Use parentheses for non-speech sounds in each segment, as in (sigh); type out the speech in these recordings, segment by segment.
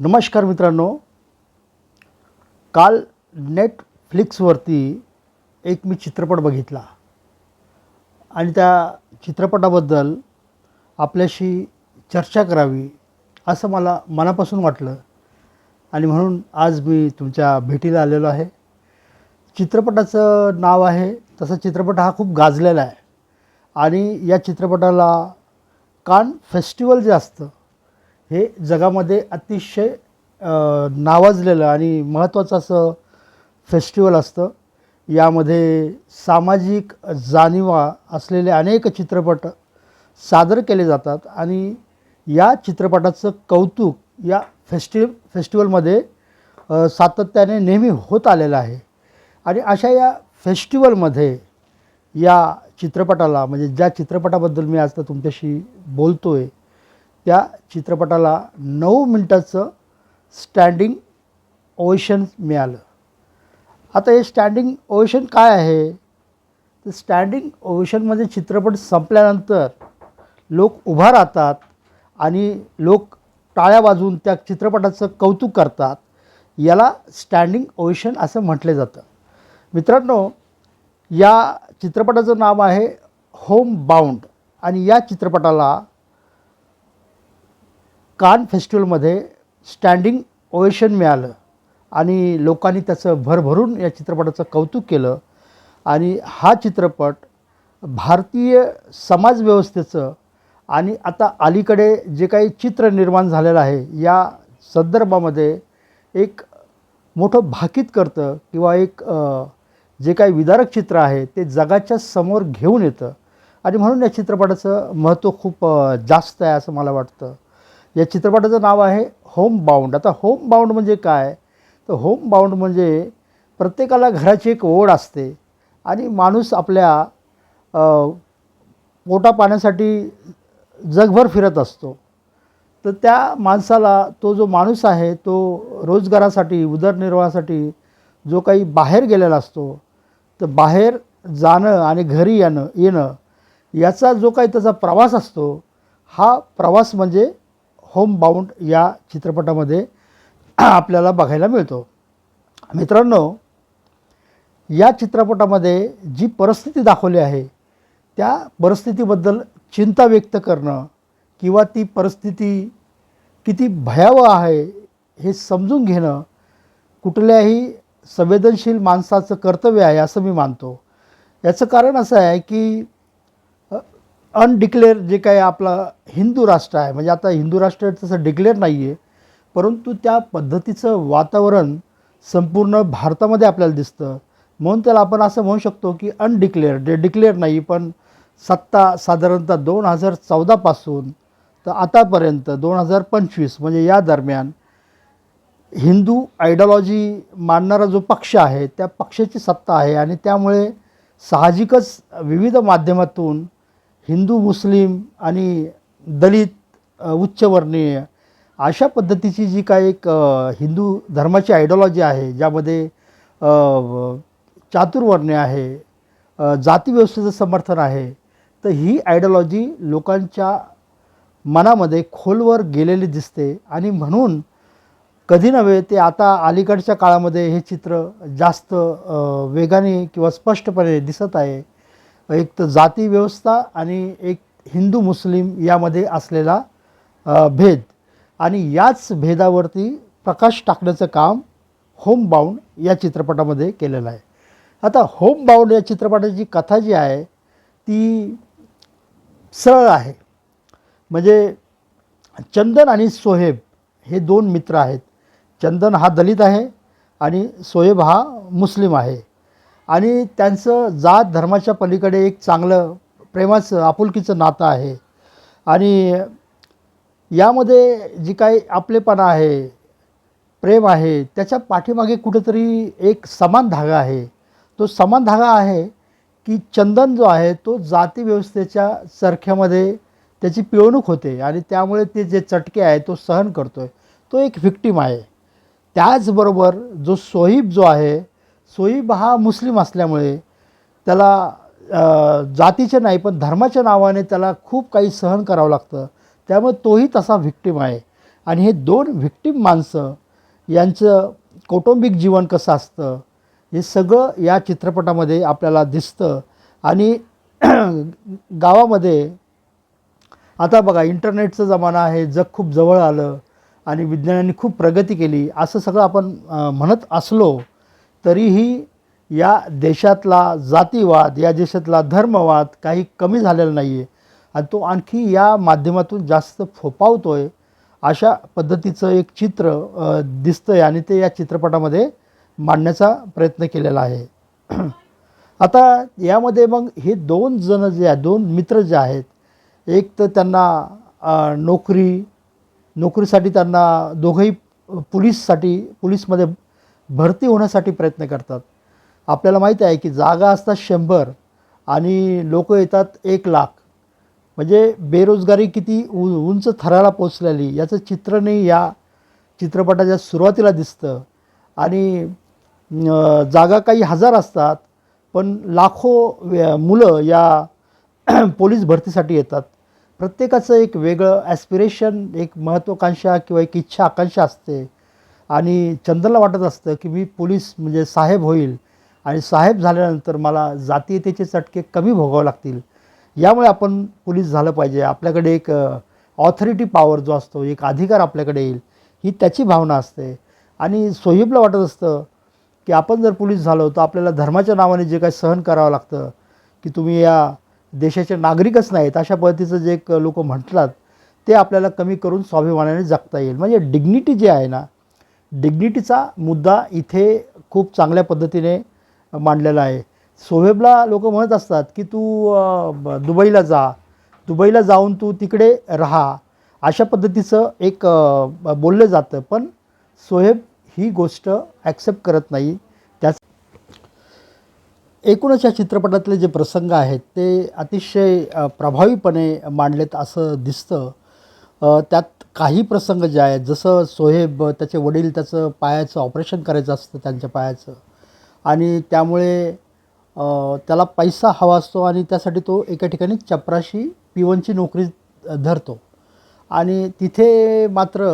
नमस्कार मित्रांनो. काल नेटफ्लिक्सवरती एक मी चित्रपट बघितला. आणि त्या चित्रपटाबद्दल आपल्याशी चर्चा करावी असं मला मनापासून वाटलं. आणि म्हणून आज मी तुमच्या भेटीला आलेलो आहे. चित्रपटाचं नाव आहे तसा चित्रपट हा खूप गाजलेला आहे. आणि या चित्रपटाला कान फेस्टिवल जे असतं हे जगामध्ये अतिशय नावाजलेलं आणि महत्त्वाचं असं फेस्टिवल असतं. यामध्ये सामाजिक जाणिवा असलेले अनेक चित्रपट सादर केले जातात आणि या चित्रपटाचं कौतुक या फेस्टि फेस्टिवलमध्ये सातत्याने नेहमी होत आलेलं आहे. आणि अशा या फेस्टिवलमध्ये या चित्रपटाला म्हणजे ज्या चित्रपटाबद्दल मी आज तुमच्याशी बोलतो आहे त्या चित्रपटाला नऊ मिनटाचं स्टँडिंग ओवेशन मिळालं. आता हे स्टँडिंग ओवेशन काय आहे? तर स्टँडिंग ओवेशनमध्ये चित्रपट संपल्यानंतर लोक उभा राहतात आणि लोक टाळ्या वाजवून त्या चित्रपटाचं कौतुक करतात. याला स्टँडिंग ओवेशन असं म्हटलं जातं. मित्रांनो या चित्रपटाचं नाव आहे होम बाउंड आणि या चित्रपटाला कान फेस्टिवलमध्ये स्टँडिंग ओवेशन मिळालं आणि लोकांनी त्याचं भरभरून या चित्रपटाचं कौतुक केलं. आणि हा चित्रपट भारतीय समाजव्यवस्थेचं आणि आता अलीकडे जे काही चित्र निर्माण झालेलं आहे या संदर्भामध्ये एक मोठं भाकीत करतं किंवा एक जे काही विदारक चित्र आहे ते जगाच्या समोर घेऊन येतं. आणि म्हणून या चित्रपटाचं महत्त्व खूप जास्त आहे असं मला वाटतं. या चित्रपटाचं नाव आहे होम बाउंड आता होम बाउंड म्हणजे काय? तर होम बाउंड म्हणजे प्रत्येकाला घराची एक ओढ असते आणि माणूस आपल्या पोटा पाण्यासाठी जगभर फिरत असतो. तर त्या माणसाला तो जो माणूस आहे तो रोजगारासाठी उदरनिर्वाहासाठी जो काही बाहेर गेलेला असतो तर बाहेर जाणं आणि घरी येणं येणं याचा जो काही त्याचा प्रवास असतो हा प्रवास म्हणजे होम बाउंड या चित्रपटामध्ये (clears throat) आपल्याला बघायला मिळतो. मित्रांनो या चित्रपटामध्ये जी परिस्थिती दाखवली आहे त्या परिस्थितीबद्दल चिंता व्यक्त करणं किंवा ती परिस्थिती किती भयावह आहे हे समजून घेणं कुठल्याही संवेदनशील माणसाचं कर्तव्य आहे असं मी मानतो. याचं कारण असं आहे की अनडिक्लेअर जे काही आपला हिंदू राष्ट्र आहे म्हणजे आता हिंदू राष्ट्र तसं डिक्लेअर नाही आहे परंतु त्या पद्धतीचं वातावरण संपूर्ण भारतामध्ये आपल्याला दिसतं. म्हणून त्याला आपण असं म्हणू शकतो की अनडिक्लेअर डे डिक्लेअर नाही पण सत्ता साधारणतः दोन हजार चौदापासून तर आतापर्यंत दोन हजार पंचवीस म्हणजे या दरम्यान हिंदू आयडियॉलॉजी मानणारा जो पक्ष आहे त्या पक्षाची सत्ता आहे आणि त्यामुळे साहजिकच विविध माध्यमातून हिंदू मुस्लिम आणि दलित उच्चवर्णीय अशा पद्धतीची जी काय एक हिंदू धर्माची आयडियॉलॉजी आहे ज्यामध्ये चातुर्वर्ण्य आहे जातीव्यवस्थेचं समर्थन आहे तर ही आयडियॉलॉजी लोकांच्या मनामध्ये खोलवर गेलेली दिसते. आणि म्हणून कधी नव्हे ते आता अलीकडच्या काळामध्ये हे चित्र जास्त वेगाने किंवा स्पष्टपणे दिसत आहे. एक तर जाती व्यवस्था आणि एक हिंदू मुस्लिम यामध्ये असलेला भेद. आणि याच भेदावरती प्रकाश टाकण्याचं काम होम बाउंड या चित्रपटामध्ये केलेलं आहे. आता होम बाउंड या चित्रपटाची कथा जी आहे ती सरळ आहे. म्हणजे चंदन आणि सोहेब हे दोन मित्र आहेत. चंदन हा दलित आहे आणि सोहेब हा मुस्लिम आहे. आणि त्यांचं जात धर्माच्या पलीकडे एक चांगलं प्रेमाचं आपुलकीचं नातं आहे. आणि यामध्ये जी काही आपलेपणा आहे प्रेम आहे त्याच्या पाठीमागे कुठेतरी एक समान धागा आहे. तो समान धागा आहे की चंदन जो आहे तो जाती व्यवस्थेच्या चरख्यामध्ये त्याची पिळवणूक होते आणि त्यामुळे ते जे चटके आहे तो सहन करतो आहे तो एक व्हिक्टीम आहे. त्याचबरोबर जो सोहीब जो आहे सोईब हा मुस्लिम असल्यामुळे त्याला जातीचे नाही पण धर्माच्या नावाने त्याला खूप काही सहन करावं लागतं. त्यामुळे तोही तसा व्हिक्टिम आहे. आणि हे दोन व्हिक्टिम माणसं यांचं कौटुंबिक जीवन कसं असतं हे सगळं या चित्रपटामध्ये आपल्याला दिसतं. आणि (clears throat) गावामध्ये आता बघा इंटरनेटचा जमाना आहे जग खूप जवळ आलं आणि विज्ञानाने खूप प्रगती केली असं सगळं आपण म्हणत असलो तरीही या देशातला जातीवाद या देशातला धर्मवाद काही कमी झालेला नाही आहे आणि तो आणखी या माध्यमातून जास्त फोपावतो आहे अशा पद्धतीचं एक चित्र दिसतं आहे आणि ते या चित्रपटामध्ये मांडण्याचा प्रयत्न केलेला आहे. (clears throat) आता यामध्ये मग हे दोन जण जे आहेत दोन मित्र जे आहेत एक तर त्यांना नोकरी नोकरीसाठी त्यांना दोघंही पोलीससाठी पोलीसमध्ये भरती होण्यासाठी प्रयत्न करतात. आपल्याला माहीत आहे की जागा असतात शंभर आणि लोक येतात एक लाख. म्हणजे बेरोजगारी किती उ उंच थराला पोचलेली याचं चित्रणही या चित्रपटाच्या सुरुवातीला दिसतं. आणि जागा काही हजार असतात पण लाखो मुलं या (clears throat) पोलीस भरतीसाठी येतात. प्रत्येकाचं एक वेगळं ॲस्पिरेशन एक महत्त्वाकांक्षा किंवा एक इच्छा आकांक्षा असते. आणि चंद्रला वाटत असतं की मी पोलीस म्हणजे साहेब होईल. आणि साहेब झाल्यानंतर मला जातीयतेचे चटके कमी भोगावे लागतील. यामुळे आपण पोलीस झालं पाहिजे. आपल्याकडे एक ऑथॉरिटी पॉवर जो असतो एक अधिकार आपल्याकडे येईल ही त्याची भावना असते. आणि सोहिबला वाटत असतं की आपण जर पोलीस झालो तर आपल्याला धर्माच्या नावाने जे काही सहन करावं लागतं की तुम्ही या देशाचे नागरिकच नाहीत अशा पद्धतीचं जे लोक म्हटलात ते आपल्याला कमी करून स्वाभिमानाने जगता येईल. म्हणजे डिग्निटी जी आहे ना डिग्निटीचा मुद्दा इथे खूप चांगल्या पद्धतीने मांडलेला आहे. सोहेबला लोक म्हणत असतात की तू ब- दुबईला जा. दुबईला जाऊन तू तिकडे राहा. अशा पद्धतीचं एक बोललं जातं. पण सोहेब ही गोष्ट ॲक्सेप्ट करत नाही. त्याच एकूणच या चित्रपटातले जे प्रसंग आहेत ते अतिशय प्रभावीपणे मांडलेत असं दिसतं. त्यात काही प्रसंग जे आहेत जसं सोहेब त्याचे वडील त्याचं पायाचं ऑपरेशन करायचं असतं त्यांच्या पायाचं. आणि त्यामुळे त्याला पैसा हवा असतो आणि त्यासाठी तो एका ठिकाणी चपराशी पिवनची नोकरी धरतो. आणि तिथे मात्र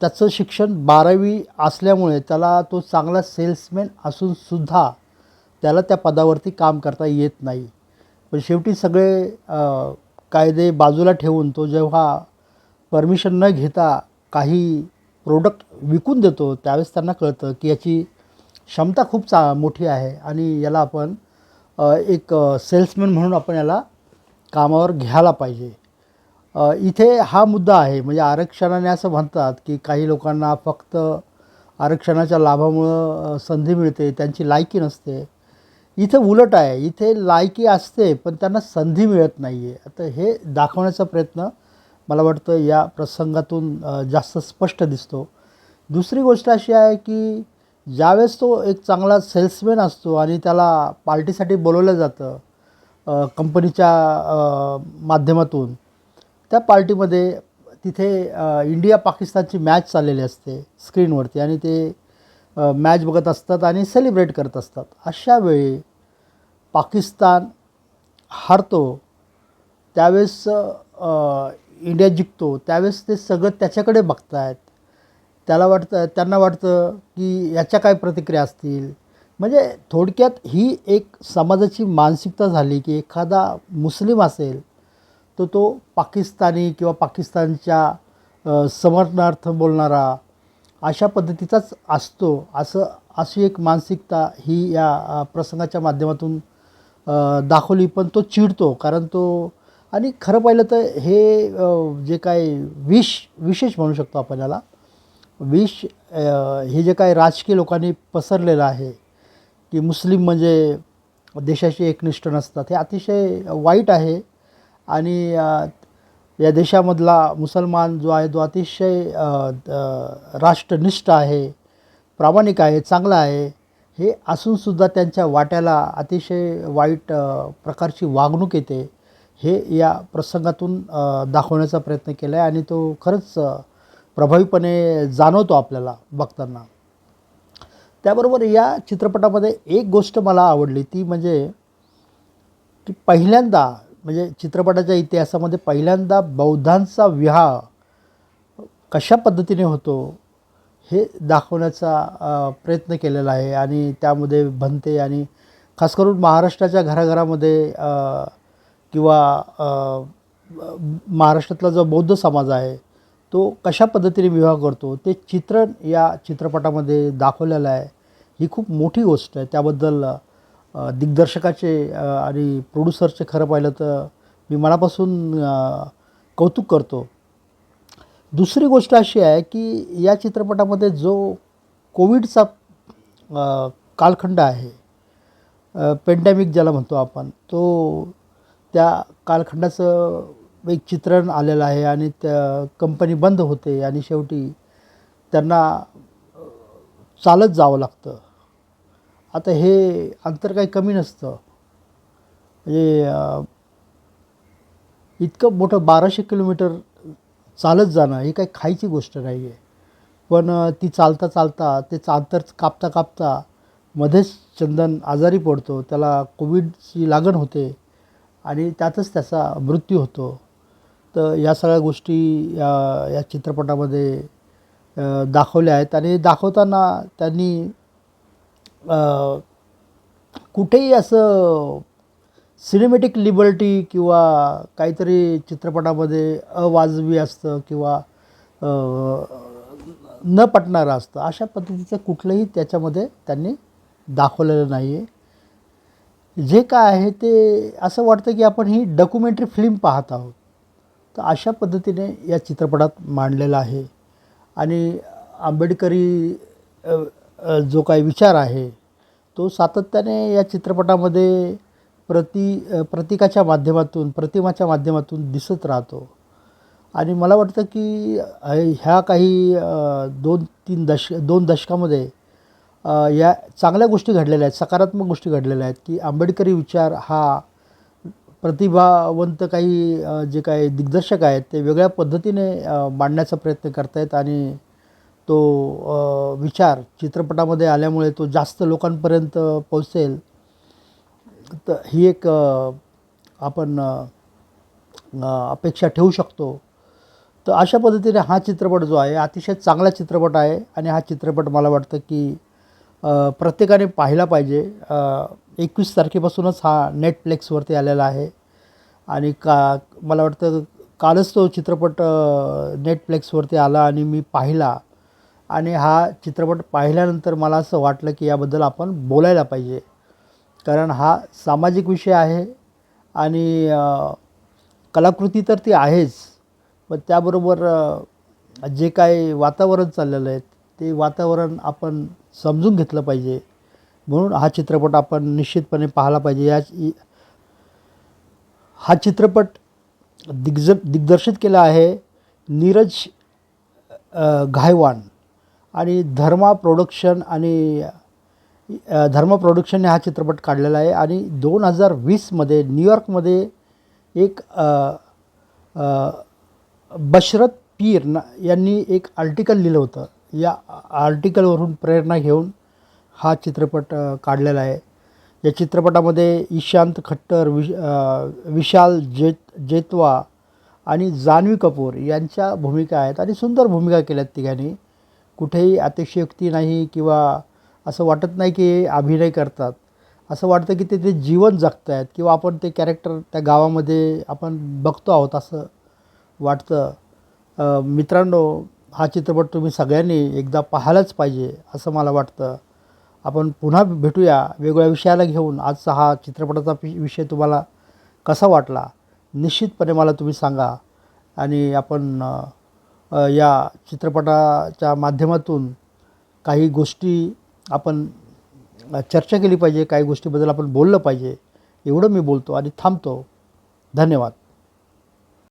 त्याचं शिक्षण बारावी असल्यामुळे त्याला तो चांगला सेल्समॅन असूनसुद्धा त्याला त्या पदावरती काम करता येत नाही. पण शेवटी सगळे कायदे बाजूला ठेवून तो जेव्हा परमिशन न घेता काही प्रोडक्ट विकून देतो त्यावेळेस त्यांना कळतं की याची क्षमता खूप चा मोठी आहे आणि याला आपण एक सेल्समॅन म्हणून आपण याला कामावर घ्यायला पाहिजे. इथे हा मुद्दा आहे म्हणजे आरक्षणाने असं म्हणतात की काही लोकांना फक्त आरक्षणाच्या लाभामुळं संधी मिळते त्यांची लायकी नसते. इथे उलट आहे इथे लायकी असते पण त्यांना संधी मिळत नाही आहे आता हे दाखवण्याचा प्रयत्न मला वाटतं या प्रसंगातून जास्त स्पष्ट दिसतो. दुसरी गोष्ट अशी आहे की ज्यावेळेस तो एक चांगला सेल्समॅन असतो आणि त्याला पार्टीसाठी बोलवलं जातं कंपनीच्या माध्यमातून त्या पार्टीमध्ये तिथे इंडिया पाकिस्तानची मॅच चाललेली असते स्क्रीनवरती आणि ते मॅच बघत असतात आणि सेलिब्रेट करत असतात. अशा वेळी पाकिस्तान हारतो त्यावेळेस इंडिया जिंकतो त्यावेळेस ते सगळं त्याच्याकडे बघतायत. त्याला वाटतं त्यांना वाटतं की याच्या काय प्रतिक्रिया असतील? म्हणजे थोडक्यात ही एक समाजाची मानसिकता झाली की एखादा मुस्लिम असेल तर तो पाकिस्तानी किंवा पाकिस्तानच्या समर्थनार्थ बोलणारा अशा पद्धतीचाच असतो. असं अशी एक मानसिकता ही या प्रसंगाच्या माध्यमातून दाखवली पण तो चिडतो कारण तो आणि खरं पाहिलं तर हे जे काय विष विशेष म्हणू शकतो आपण याला. विष हे जे काय राजकीय लोकांनी पसरलेलं आहे की मुस्लिम म्हणजे देशाशी एकनिष्ठ नसतात हे अतिशय वाईट आहे. आणि या देशामधला मुसलमान जो आहे तो अतिशय राष्ट्रनिष्ठ आहे प्रामाणिक आहे चांगला आहे हे असूनसुद्धा त्यांच्या वाट्याला अतिशय वाईट प्रकारची वागणूक येते. हे या प्रसंगातून दाखवण्याचा प्रयत्न केला आहे आणि तो खरंच प्रभावीपणे जाणवतो आपल्याला बघताना. त्याबरोबर या चित्रपटामध्ये एक गोष्ट मला आवडली ती म्हणजे की पहिल्यांदा म्हणजे चित्रपटाच्या इतिहासामध्ये पहिल्यांदा बौद्धांचा विवाह कशा पद्धतीने होतो हे दाखवण्याचा प्रयत्न केलेला आहे. आणि त्यामध्ये भंते आणि खास करून महाराष्ट्राच्या घराघरामध्ये किंवा महाराष्ट्रातला जो बौद्ध समाज आहे तो कशा पद्धतीने विवाह करतो ते चित्रण या चित्रपटामध्ये दाखवलेलं आहे. ही खूप मोठी गोष्ट आहे. त्याबद्दल दिग्दर्शकाचे आणि प्रोड्युसरचे खरं पाहिलं तर मी मनापासून कौतुक करतो. दुसरी गोष्ट अशी आहे की या चित्रपटामध्ये जो कोविडचा कालखंड आहे पेंडॅमिक ज्याला म्हणतो आपण तो त्या कालखंडाचं एक चित्रण आलेलं आहे आणि त्या कंपनी बंद होते आणि शेवटी त्यांना चालत जावं लागतं. आता हे अंतर काही कमी नसतं. म्हणजे इतकं मोठं बाराशे किलोमीटर चालत जाणं ही काही खायची गोष्ट नाही आहे. पण ती चालता चालता ते अंतर कापता कापता मध्येच चंदन आजारी पडतो. त्याला कोविडची लागण होते. आणि त्यातच त्याचा मृत्यू होतो. तर या सगळ्या गोष्टी या या चित्रपटामध्ये दाखवल्या आहेत. आणि दाखवताना त्यांनी कुठेही असं सिनेमॅटिक लिबर्टी किंवा काहीतरी चित्रपटामध्ये अवाजवी असतं किंवा न पटणारं असतं अशा पद्धतीचं कुठलंही त्याच्यामध्ये त्यांनी दाखवलेलं नाही आहे जे काय आहे ते असं वाटतं की आपण ही डॉक्युमेंटरी फिल्म पाहत आहोत. तर अशा पद्धतीने या चित्रपटात मांडलेलं आहे. आणि आंबेडकरी जो काही विचार आहे तो सातत्याने या चित्रपटामध्ये प्रति प्रतिकाच्या प्रतीकाच्या माध्यमातून प्रतिमाच्या माध्यमातून दिसत राहतो. आणि मला वाटतं की ह्या काही दोन तीन दश दोन दशकामध्ये या चांगल्या गोष्टी घडलेल्या आहेत सकारात्मक गोष्टी घडलेल्या आहेत की आंबेडकरी विचार हा प्रतिभावंत काही जे काही दिग्दर्शक आहेत ते वेगळ्या पद्धतीने मांडण्याचा प्रयत्न करत आहेत आणि तो विचार चित्रपटामध्ये आल्यामुळे तो जास्त लोकांपर्यंत पोहोचेल. तर ही एक आपण अपेक्षा ठेवू शकतो. तर अशा पद्धतीने हा चित्रपट जो आहे अतिशय चांगला चित्रपट आहे आणि हा चित्रपट मला वाटतं की प्रत्येकाने पाहिला पाहिजे. एकवीस तारखेपासूनच हा नेटफ्लिक्सवरती आलेला आहे. आणि का मला वाटतं कालच तो चित्रपट नेटफ्लिक्सवरती आला आणि मी पाहिला. आणि हा चित्रपट पाहिल्यानंतर मला असं वाटलं की याबद्दल आपण बोलायला पाहिजे. कारण हा सामाजिक विषय आहे आणि कलाकृती तर ती आहेच. पण त्याबरोबर जे काही वातावरण चाललेलं आहे ते वातावरण आपण समजून घेतलं पाहिजे. म्हणून हा चित्रपट आपण निश्चितपणे पाहायला पाहिजे. या हा चित्रपट दिग्ज दिग्दर्शित केला आहे नीरज घायवान. आणि धर्मा प्रोडक्शन आणि धर्मा प्रोडक्शनने हा चित्रपट काढलेला आहे. आणि दोन हजार वीसमध्ये न्यूयॉर्कमध्ये एक बशरत पीर ना यांनी एक आर्टिकल लिहिलं होतं. या आर्टिकलवरून प्रेरणा घेऊन हा चित्रपट काढलेला आहे. या चित्रपटामध्ये ईशांत खट्टर विश विशाल जेत जेतवा आणि जान्हवी कपूर यांच्या भूमिका आहेत आणि सुंदर भूमिका केल्यात तिघांनी. कुठेही अतिशयोक्ती नाही किंवा असं वाटत नाही की अभिनय करतात. असं वाटतं की ते ते जीवन जगत आहेत किंवा आपण ते कॅरेक्टर त्या गावामध्ये आपण बघतो आहोत असं वाटतं. मित्रांनो हा चित्रपट तुम्ही सगळ्यांनी एकदा पाहायलाच पाहिजे असं मला वाटतं. आपण पुन्हा भेटूया वेगवेगळ्या विषयाला घेऊन. आजचा हा चित्रपटाचा पि विषय तुम्हाला कसा वाटला? निश्चितपणे मला तुम्ही सांगा. आणि आपण या चित्रपटाच्या माध्यमातून काही गोष्टी आपण चर्चा केली पाहिजे काही गोष्टीबद्दल आपण बोललं पाहिजे. एवढं मी बोलतो आणि थांबतो. धन्यवाद.